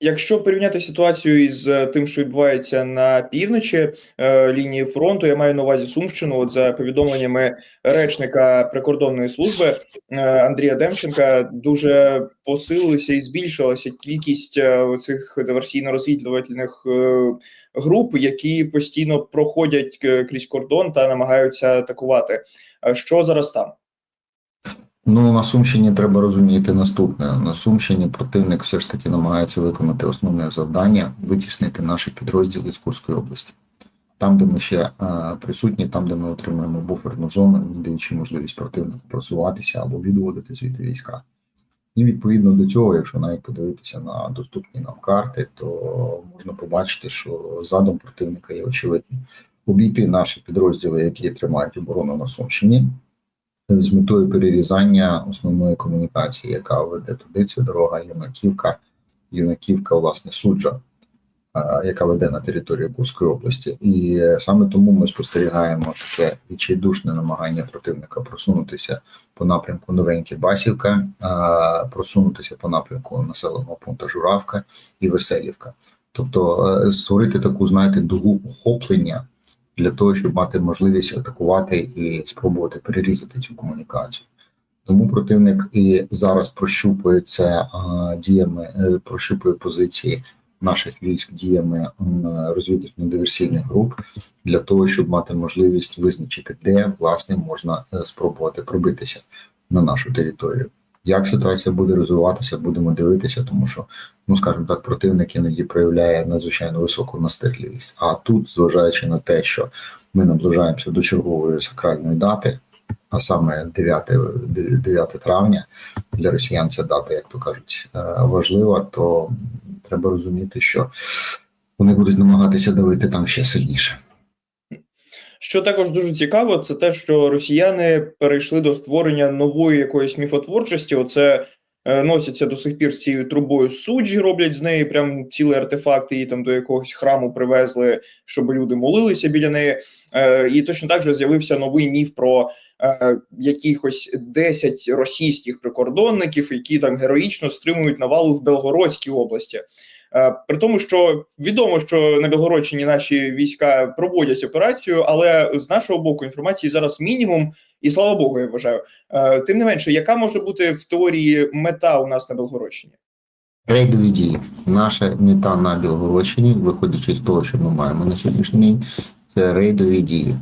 Якщо порівняти ситуацію із е, тим, що відбувається на півночі е, лінії фронту, я маю на увазі Сумщину. От за повідомленнями речника прикордонної служби е, Андрія Демченка, дуже посилилася і збільшилася кількість е, цих диверсійно-розвідувальних е, груп, які постійно проходять е, крізь кордон та намагаються атакувати. Е, Що зараз там? Ну, на Сумщині треба розуміти наступне. На Сумщині противник все ж таки намагається виконати основне завдання витіснити наші підрозділи з Курської області. Там, де ми ще е, присутні, там, де ми отримуємо буферну зону, даючи можливість противнику просуватися або відводити звідти війська. І відповідно до цього, якщо навіть подивитися на доступні нам карти, то можна побачити, що задум противника є очевидним. Обійти наші підрозділи, які тримають оборону на Сумщині, з метою перерізання основної комунікації, яка веде туди. Це дорога Юнаківка, Юнаківка, власне, суджа, яка веде на територію Курської області. І е, саме тому ми спостерігаємо таке відчайдушне намагання противника просунутися по напрямку Новеньке Басівка, просунутися по напрямку населеного пункту Журавка і Веселівка. Тобто е, створити таку, знаєте, дугу охоплення для того, щоб мати можливість атакувати і спробувати перерізати цю комунікацію. Тому противник і зараз прощупує це а, діями, е, прощупує позиції наших військ діями розвідувально-диверсійних груп для того, щоб мати можливість визначити, де власне можна е, спробувати пробитися на нашу територію. Як ситуація буде розвиватися, будемо дивитися, тому що, ну скажімо так, противник іноді проявляє надзвичайно високу настирливість. А тут, зважаючи на те, що ми наближаємося до чергової сакральної дати, а саме 9, 9 травня, для росіян ця дата, як то кажуть, е, важлива, то треба розуміти, що вони будуть намагатися давити там ще сильніше. Що також дуже цікаво, це те, що росіяни перейшли до створення нової якоїсь міфотворчості. Оце е, носяться до сих пір з цією трубою суджі, роблять з неї прям цілий артефакт, її там до якогось храму привезли, щоб люди молилися біля неї. Е, і точно так же з'явився новий міф про е, якихось 10 російських прикордонників, які там героїчно стримують навалу в Белгородській області. Е, При тому, що відомо, що на Білгородщині наші війська проводять операцію, але з нашого боку інформації зараз мінімум, і слава Богу, я вважаю. Е, Тим не менше, яка може бути в теорії мета у нас на Білгородщині? Рейдові дії. Наша мета на Білгородщині, виходячи з того, що ми маємо на сьогоднішній день, це рейдові дії.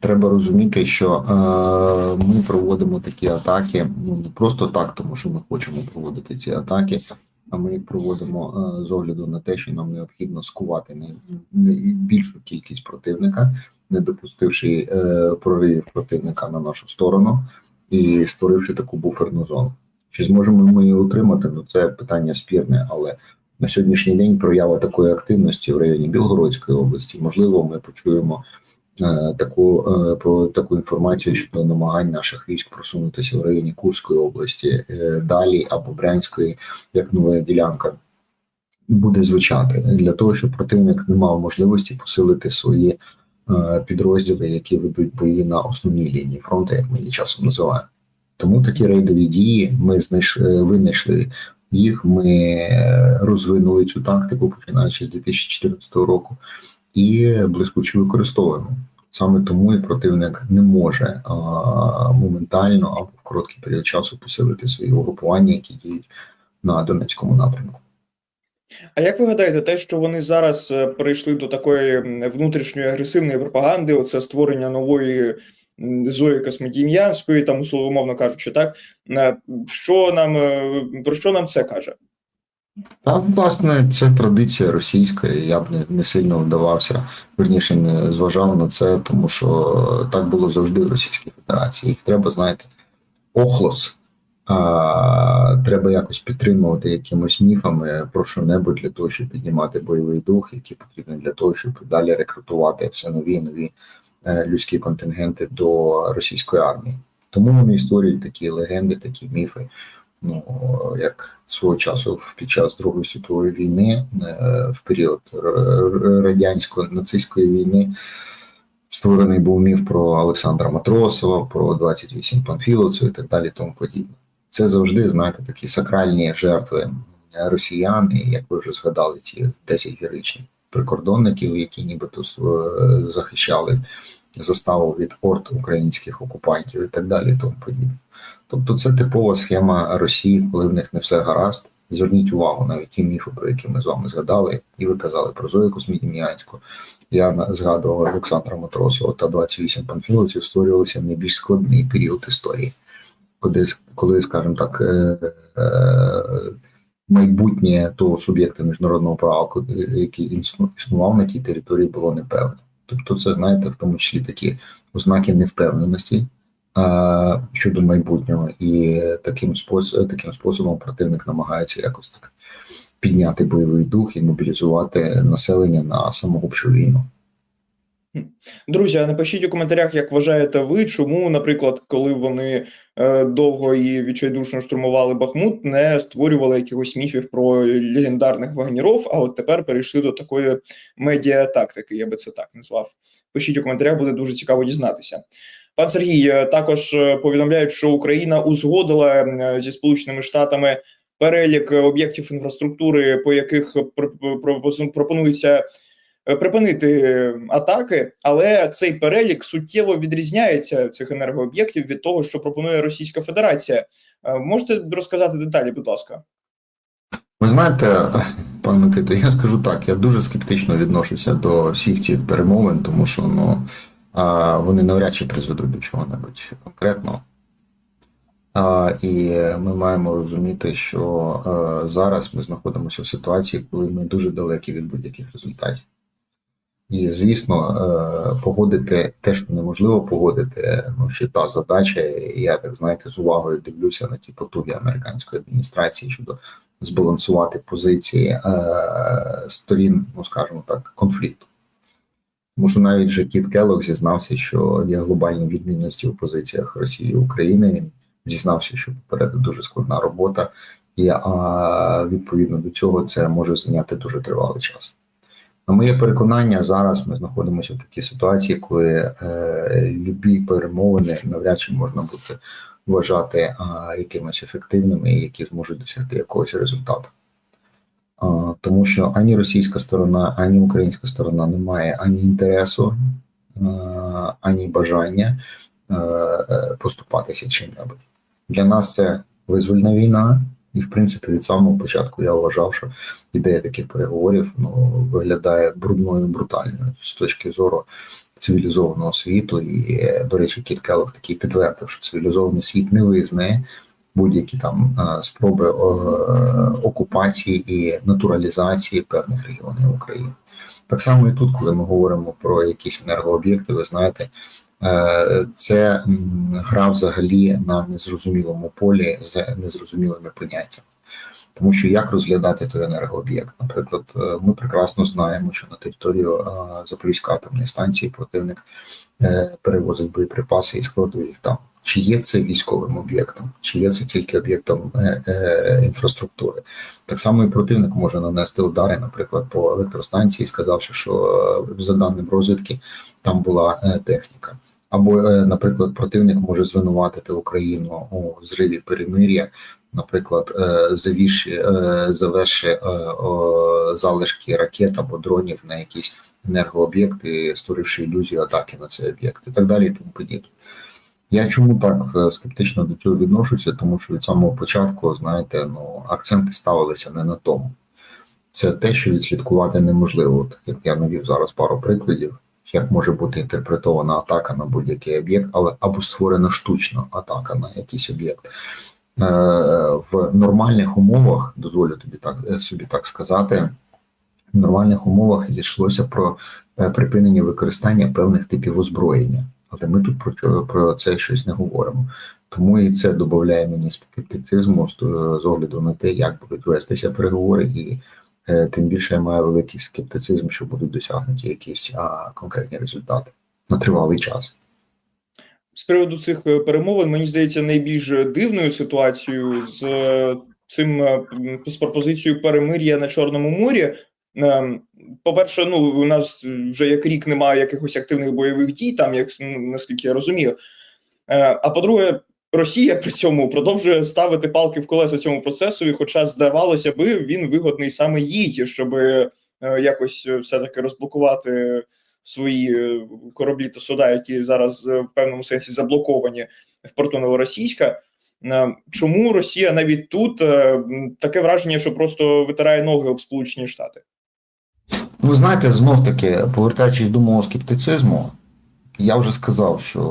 Треба розуміти, що е, ми проводимо такі атаки ну, не просто так, тому що ми хочемо проводити ці атаки, а ми їх проводимо е, з огляду на те, що нам необхідно скувати більшу кількість противника, не допустивши е, проривів противника на нашу сторону і створивши таку буферну зону. Чи зможемо ми її утримати? Ну це питання спірне, але на сьогоднішній день проява такої активності в районі Білгородської області. Можливо, ми почуємо таку е, про таку інформацію щодо намагань наших військ просунутися в районі Курської області е, далі або Брянської, як нова ділянка. Буде звучати для того, щоб противник не мав можливості посилити свої е, підрозділи, які ведуть бої на основній лінії фронту, як ми її часом називаємо. Тому такі рейдові дії ми знайшли, винайшли їх. Ми е, розвинули цю тактику, починаючи з 2014 року, і блискуче використовуємо. Саме тому і противник не може а, моментально або в короткий період часу посилити свої угрупування, які діють на Донецькому напрямку. А як ви гадаєте, те, що вони зараз е, перейшли до такої внутрішньої агресивної пропаганди, оце створення нової Зої Космодім'янської, там умовно кажучи, так е, що нам е, про що нам це каже? Та, власне, це традиція російська, і я б не, не сильно вдавався, верніше не зважав на це, тому що так було завжди в Російській Федерації. Їх треба, знаєте, охлос. А, треба якось підтримувати якимось міфами про що-небудь для того, щоб піднімати бойовий дух, які потрібні для того, щоб далі рекрутувати все нові і нові е, людські контингенти до російської армії. Тому вони і створюють такі легенди, такі міфи. Ну, як свого часу під час Другої світової війни, е, в період радянсько-нацистської війни, створений був міф про Олександра Матросова, про 28 панфіловців і так далі, тому подібне. Це завжди, знаєте, такі сакральні жертви росіян, і як ви вже згадали, ті 10 героїчних прикордонників, які нібито е, захищали заставу від орд українських окупантів і так далі, тому подібне. Тобто це типова схема Росії, коли в них не все гаразд. Зверніть увагу навіть ті міфи, про які ми з вами згадали, і ви казали про Зою Космідім'янську. Я згадував Олександра Матросова та 28 панфіловців створювалися найбільш складний період історії, коли, коли скажімо так, е, е, майбутнє того суб'єкта міжнародного права, який існував на тій території, було непевне. Тобто, це знаєте, в тому числі такі ознаки невпевненості щодо майбутнього, і таким способом, таким способом противник намагається якось так підняти бойовий дух і мобілізувати населення на самогубчу війну. Друзі, а напишіть у коментарях, як вважаєте ви, чому, наприклад, коли вони е, довго і відчайдушно штурмували Бахмут, не створювали якихось міфів про легендарних вагніров, а от тепер перейшли до такої медіатактики, я би це так назвав. Пишіть у коментарях, буде дуже цікаво дізнатися. Пан Сергій е, також е, повідомляють, що Україна узгодила е, зі Сполученими Штатами перелік об'єктів інфраструктури, по яких пр- пр- пропонується припинити атаки, але цей перелік суттєво відрізняється цих енергооб'єктів від того, що пропонує Російська Федерація. Можете розказати деталі, будь ласка? Ви знаєте, пан Микито, я скажу так, я дуже скептично відношуся до всіх цих перемовин, тому що ну, вони навряд чи призведуть до чого-небудь конкретного. І ми маємо розуміти, що е, зараз ми знаходимося в ситуації, коли ми дуже далекі від будь-яких результатів. І, звісно, е, погодити те, що неможливо погодити, ну, ще та задача, я так знаєте, з увагою дивлюся на ті потуги американської адміністрації щодо збалансувати позиції е, сторін, ну скажімо так, конфлікту. Тому що навіть же Кіт Келлог зізнався, що є глобальні відмінності у позиціях Росії і України. Він зізнався, що попереду дуже складна робота, і а, відповідно до цього це може зайняти дуже тривалий час. На моє переконання, зараз ми знаходимося в такій ситуації, коли е, любі перемовини навряд чи можна буде вважати а, якимось ефективними які зможуть досягти якогось результату. Тому що ані російська сторона, ані українська сторона не має ані інтересу, ані бажання е, е, поступатися чим-небудь. Для нас це визвольна війна, і в принципі від самого початку я вважав, що ідея таких переговорів ну, виглядає брудною, брутальною з точки зору цивілізованого світу. І, е, до речі, Кіт Келлог такий підтвердив, що цивілізований світ не визнає будь-які там е, спроби е, окупації і натуралізації певних регіонів України. Так само і тут, коли ми говоримо про якісь енергооб'єкти, ви знаєте, е, це гра взагалі на незрозумілому полі з незрозумілими поняттями. Тому що як розглядати той енергооб'єкт? Наприклад, ми прекрасно знаємо, що на територію Запорізької атомної станції противник перевозить боєприпаси і складує їх там. Чи є це військовим об'єктом, чи є це тільки об'єктом е, е, інфраструктури? Так само і противник може нанести удари, наприклад, по електростанції, сказавши, що е, за даним розвідки там була е, техніка. Або, е, наприклад, противник може звинуватити Україну у зриві перемир'я, наприклад, е, завезши залишки ракет або дронів на якісь енергооб'єкти, створивши ілюзію атаки на цей об'єкт, і так далі, і тому подібне. Я чому так е, скептично до цього відношуся? Тому що від самого початку, знаєте, ну акценти ставилися не на тому. Це те, що відслідкувати неможливо. Так як я навів зараз пару прикладів, як може бути інтерпретована атака на будь-який об'єкт, але або створена штучно атака на якийсь об'єкт. Е, В нормальних умовах, дозволю тобі так е, собі так сказати, в нормальних умовах йшлося про припинення використання певних типів озброєння. Але ми тут про, про це щось не говоримо. Тому і це додає мені скептицизму з, з огляду на те, як будуть вестися переговори, і е, тим більше я маю великий скептицизм, що будуть досягнуті якісь а, конкретні результати на тривалий час. З приводу цих е, перемовин, мені здається, найбільш дивною ситуацією з е, цим е, з пропозицією перемир'я на Чорному морі. Ем, По-перше, ну у нас вже як рік немає якихось активних бойових дій, там як ну, наскільки я розумію. Е, А по-друге, Росія при цьому продовжує ставити палки в колеса цьому процесу, і хоча здавалося би, він вигодний саме їй, щоб е, якось е, все-таки розблокувати свої е, кораблі та суда, які зараз в певному сенсі заблоковані в порту Новоросійська. Чому Росія навіть тут таке враження, що просто витирає ноги об Сполучені Штати? Ну, Ви знаєте, знов таки, повертаючись до мого скептицизму, я вже сказав, що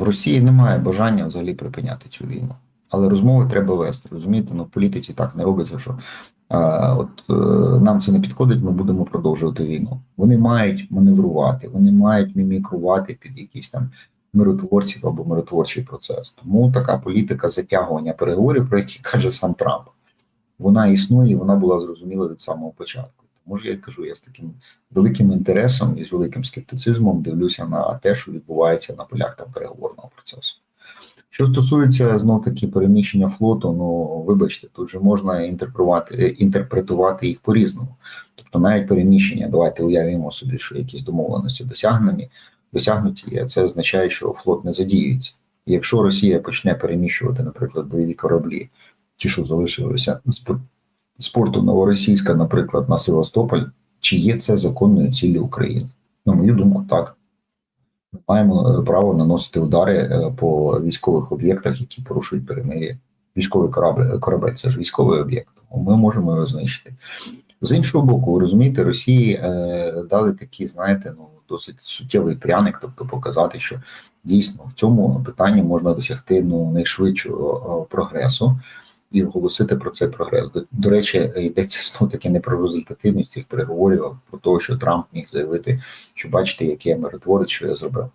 в Росії немає бажання взагалі припиняти цю війну. Але розмови треба вести. Розумієте, ну в політиці так не робиться, що а, от е, нам це не підходить, ми будемо продовжувати війну. Вони мають маневрувати, вони мають мімікрувати під якісь там миротворців або миротворчий процес. Тому така політика затягування переговорів, про які каже сам Трамп, вона існує, і вона була зрозуміла від самого початку. Тому ж я кажу, я з таким великим інтересом і з великим скептицизмом дивлюся на те, що відбувається на полях там переговорного процесу. Що стосується знов таки переміщення флоту, ну вибачте, тут же можна інтерпретувати, інтерпретувати їх по-різному. Тобто навіть переміщення, давайте уявимо собі, що якісь домовленості досягнені, досягнуті, це означає, що флот не задіюється. І якщо Росія почне переміщувати, наприклад, бойові кораблі, ті, що залишилися з пор- з порту Новоросійська, наприклад, на Севастополь, чи є це законною ціллю України? На мою думку, так. Ми маємо е, право наносити удари е, по військових об'єктах, які порушують перемир'я. Військовий корабель, корабель це ж військовий об'єкт. Ми можемо його знищити. З іншого боку, ви розумієте, Росії е, дали такий, знаєте, ну досить суттєвий пряник, тобто показати, що дійсно в цьому питанні можна досягти ну найшвидшого е, прогресу і оголосити про цей прогрес. До, до речі, йдеться знову таки не про результативність цих переговорів, а про те, що Трамп міг заявити, що бачите, який я миротворець, що я зробив.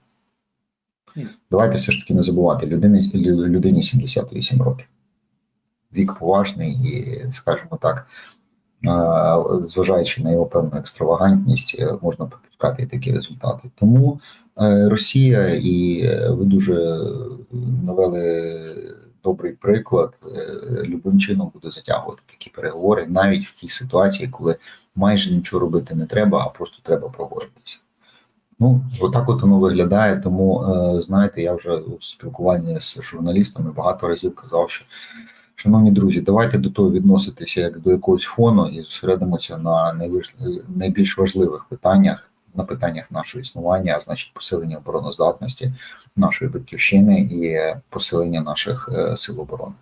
Давайте все ж таки не забувати, людині, людині 78 років. Вік поважний і, скажімо так, зважаючи на його певну екстравагантність, е, можна пропускати і такі результати. Тому е, Росія, і е, ви дуже навели добрий приклад, е, любим чином буде затягувати такі переговори, навіть в тій ситуації, коли майже нічого робити не треба, а просто треба проговоритися. Ну, отак от воно виглядає. Тому е, знаєте, я вже у спілкуванні з журналістами багато разів казав, що шановні друзі, давайте до того відноситися як до якогось фону і зосередимося на найбільш важливих питаннях, на питаннях нашого існування, а значить посилення обороноздатності нашої батьківщини і посилення наших е, сил оборони.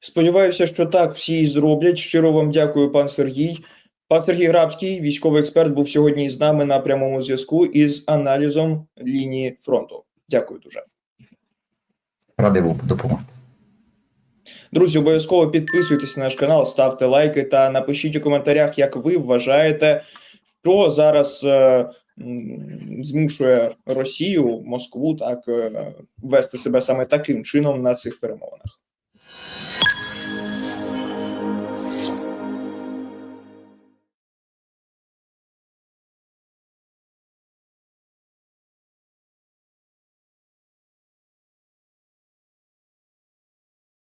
Сподіваюся, що так всі зроблять. Щиро вам дякую, пан Сергій. Пан Сергій Грабський, військовий експерт, був сьогодні з нами на прямому зв'язку із аналізом лінії фронту. Дякую дуже. Радий був допомогти. Друзі, обов'язково підписуйтесь на наш канал, ставте лайки та напишіть у коментарях, як ви вважаєте, що зараз е, змушує Росію, Москву так е, вести себе саме таким чином на цих перемовинах.